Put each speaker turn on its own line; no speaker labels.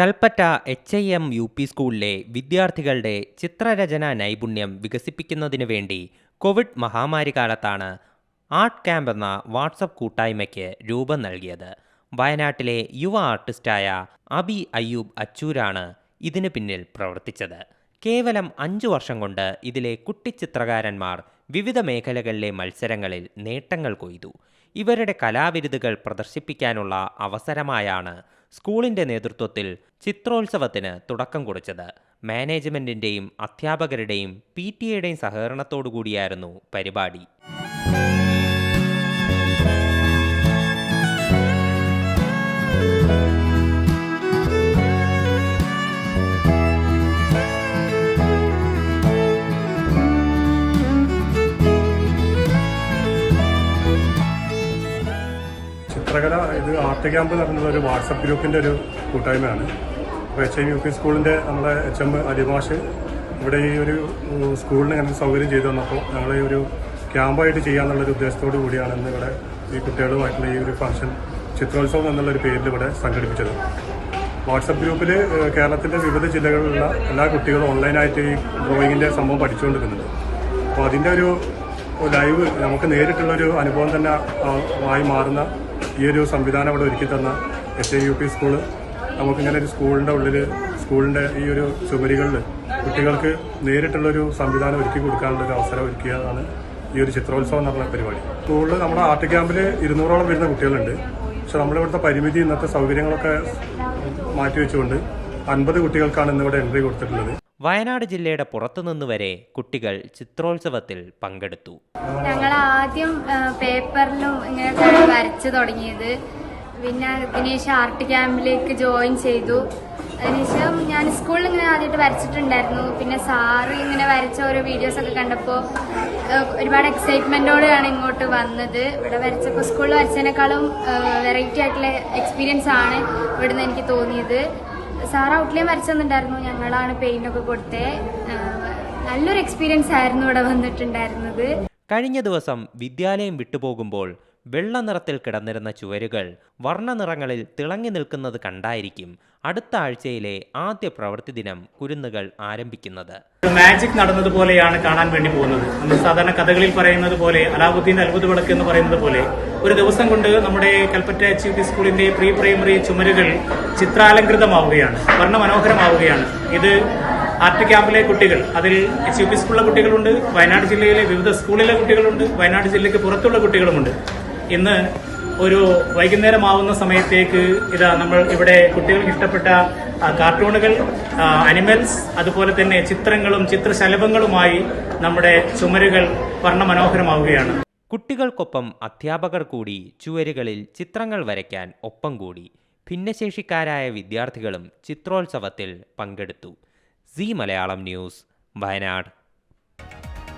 Kalpetta H I M U P സ്കൂളിലെ വിദ്യാർത്ഥികളുടെ ചിത്രരചന നൈപുണ്യം വികസിപ്പിക്കുന്നതിനു വേണ്ടി കോവിഡ് മഹാമാരി കാലത്താണ് ആർട്ട് ക്യാമ്പ് എന്ന വാട്സപ്പ് കൂട്ടായ്മയ്ക്ക് രൂപം നൽകിയത്. വയനാട്ടിലെ യുവ ആർട്ടിസ്റ്റായ അബി അയ്യൂബ് അച്ചൂരാണ് ഇതിനു പിന്നിൽ പ്രവർത്തിച്ചത്. കേവലം അഞ്ചു വർഷം കൊണ്ട് ഇതിലെ കുട്ടിച്ചിത്രകാരന്മാർ വിവിധ മേഖലകളിലെ മത്സരങ്ങളിൽ നേട്ടങ്ങൾ കൊയ്തു. ഇവരുടെ കലാവിരുതുകൾ പ്രദർശിപ്പിക്കാനുള്ള അവസരമായാണ് സ്കൂളിന്റെ നേതൃത്വത്തിൽ ചിത്രോത്സവത്തിന് തുടക്കം കുറിച്ചത്. മാനേജ്മെന്റിന്റെയും അധ്യാപകരുടെയും പി ടി എയുടെയും സഹകരണത്തോടുകൂടിയായിരുന്നു പരിപാടി.
ചിത്രകല ഇത് ആർട്ട് ക്യാമ്പ് നടന്നത് ഒരു വാട്സപ്പ് ഗ്രൂപ്പിന്റെ ഒരു കൂട്ടായ്മയാണ്. അപ്പോൾ എച്ച് ഐ യു പി സ്കൂളിന്റെ നമ്മുടെ എച്ച് എം അരിമാഷ് ഇവിടെ ഈ ഒരു സ്കൂളിന് ഞങ്ങൾ സൗകര്യം ചെയ്തു തന്നപ്പോൾ ഞങ്ങൾ ഈ ഒരു ക്യാമ്പായിട്ട് ചെയ്യാന്നുള്ളൊരു ഉദ്ദേശത്തോടു കൂടിയാണ് ഇന്ന് ഇവിടെ ഈ കുട്ടികളുമായിട്ടുള്ള ഈ ഒരു ഫംഗ്ഷൻ ചിത്രോത്സവം എന്നുള്ളൊരു പേരിൽ ഇവിടെ സംഘടിപ്പിച്ചത്. വാട്സപ്പ് ഗ്രൂപ്പിൽ കേരളത്തിന്റെ വിവിധ ജില്ലകളിലുള്ള എല്ലാ കുട്ടികളും ഓൺലൈനായിട്ട് ഈ ഡ്രോയിങ്ങിന്റെ സംഭവം പഠിച്ചുകൊണ്ടിരിക്കുന്നുണ്ട്. അപ്പോൾ അതിന്റെ ഒരു ലൈവ് നമുക്ക് നേരിട്ടുള്ളൊരു അനുഭവം തന്നെ ആയി മാറുന്ന ഈ ഒരു സംവിധാനം ഇവിടെ ഒരുക്കി തന്ന S I U P school നമുക്കിങ്ങനെ ഒരു സ്കൂളിന്റെ ഉള്ളിൽ സ്കൂളിന്റെ ഈ ഒരു ചുമരികളിൽ കുട്ടികൾക്ക് നേരിട്ടുള്ളൊരു സംവിധാനം ഒരുക്കി കൊടുക്കാനുള്ള ഒരു അവസരം ഒരുക്കിയതാണ് ഈ ഒരു ചിത്രോത്സവം എന്ന് പറഞ്ഞ പരിപാടി. സ്കൂളിൽ നമ്മുടെ ആർട്ട് ക്യാമ്പിൽ ഇരുന്നൂറോളം വരുന്ന കുട്ടികളുണ്ട്. പക്ഷെ നമ്മളിവിടുത്തെ പരിമിതി ഇന്നത്തെ സൗകര്യങ്ങളൊക്കെ മാറ്റിവെച്ചുകൊണ്ട് അൻപത് കുട്ടികൾക്കാണ് ഇന്നിവിടെ എൻട്രി കൊടുത്തിട്ടുള്ളത്.
വയനാട് ജില്ലയുടെ പുറത്തുനിന്ന് വരെ കുട്ടികൾ ചിത്രോത്സവത്തിൽ പങ്കെടുത്തു.
ഞങ്ങൾ ആദ്യം പേപ്പറിലും ഇങ്ങനെ വരച്ചു തുടങ്ങിയത്. പിന്നെ അതിനുശേഷം ആർട്ട് ക്യാമ്പിലേക്ക് ജോയിൻ ചെയ്തു. അതിനുശേഷം ഞാൻ സ്കൂളിൽ ഇങ്ങനെ ആദ്യമായിട്ട് വരച്ചിട്ടുണ്ടായിരുന്നു. പിന്നെ സാറ് ഇങ്ങനെ വരച്ച ഓരോ വീഡിയോസ് ഒക്കെ കണ്ടപ്പോൾ ഒരുപാട് എക്സൈറ്റ്മെന്റോടെയാണ് ഇങ്ങോട്ട് വന്നത്. ഇവിടെ വരച്ചപ്പോൾ സ്കൂളിൽ വരച്ചതിനേക്കാളും വെറൈറ്റി ആയിട്ടുള്ള എക്സ്പീരിയൻസ് ആണ് ഇവിടുന്ന് എനിക്ക് തോന്നിയത്. സാർ ഔട്ട്ലൈൻ വരച്ചു തന്നിട്ടുണ്ടായിരുന്നു ഞങ്ങളാണ് പെയിന്റ് ഒക്കെ കൊടുത്തേ. നല്ലൊരു എക്സ്പീരിയൻസ് ആയിരുന്നു ഇവിടെ വന്നിട്ടുണ്ടായിരുന്നത്.
കഴിഞ്ഞ ദിവസം വിദ്യാലയം വിട്ടുപോകുമ്പോൾ വെള്ള നിറത്തിൽ കിടന്നിരുന്ന ചുവരുകൾ വർണനിറങ്ങളിൽ തിളങ്ങി നിൽക്കുന്നത് കണ്ടായിരിക്കും അടുത്ത ആഴ്ചയിലെ ആദ്യ പ്രവൃത്തി ദിനം കുരുന്നുകൾ ആരംഭിക്കുന്നത്.
മാജിക് നടന്നതുപോലെയാണ് കാണാൻ വേണ്ടി പോകുന്നത്. നമ്മൾ സാധാരണ കഥകളിൽ പറയുന്നത് പോലെ അലാവുദ്ദീൻ അത്ഭുത വിളക്ക് എന്ന് പറയുന്നത് പോലെ ഒരു ദിവസം കൊണ്ട് നമ്മുടെ കൽപ്പറ്റ എച്ച് സ്കൂളിന്റെ പ്രീ പ്രൈമറി ചുമരുകൾ ചിത്രാലങ്കൃതമാവുകയാണ് വർണമനോഹരമാവുകയാണ്. ഇത് ആർട്ട് ക്യാമ്പിലെ കുട്ടികൾ അതിൽ എച്ച് യു പി സ്കൂളിലെ കുട്ടികളുണ്ട് വയനാട് ജില്ലയിലെ വിവിധ സ്കൂളിലെ കുട്ടികളുണ്ട് വയനാട് ജില്ലയ്ക്ക് പുറത്തുള്ള കുട്ടികളുമുണ്ട്. ഇന്ന് ഒരു വൈകുന്നേരമാവുന്ന സമയത്തേക്ക് ഇതാ നമ്മൾ ഇവിടെ കുട്ടികൾക്ക് ഇഷ്ടപ്പെട്ട കാർട്ടൂണുകൾ അനിമൽസ് അതുപോലെ തന്നെ ചിത്രങ്ങളും ചിത്രശലഭങ്ങളുമായി നമ്മുടെ ചുമരുകൾ വർണമനോഹരമാവുകയാണ്.
കുട്ടികൾക്കൊപ്പം അധ്യാപകർ കൂടി ചുവരുകളിൽ ചിത്രങ്ങൾ വരയ്ക്കാൻ ഒപ്പം കൂടി ഭിന്നശേഷിക്കാരായ വിദ്യാർത്ഥികളും ചിത്രോത്സവത്തിൽ പങ്കെടുത്തു. C Malayalam news Wayanad.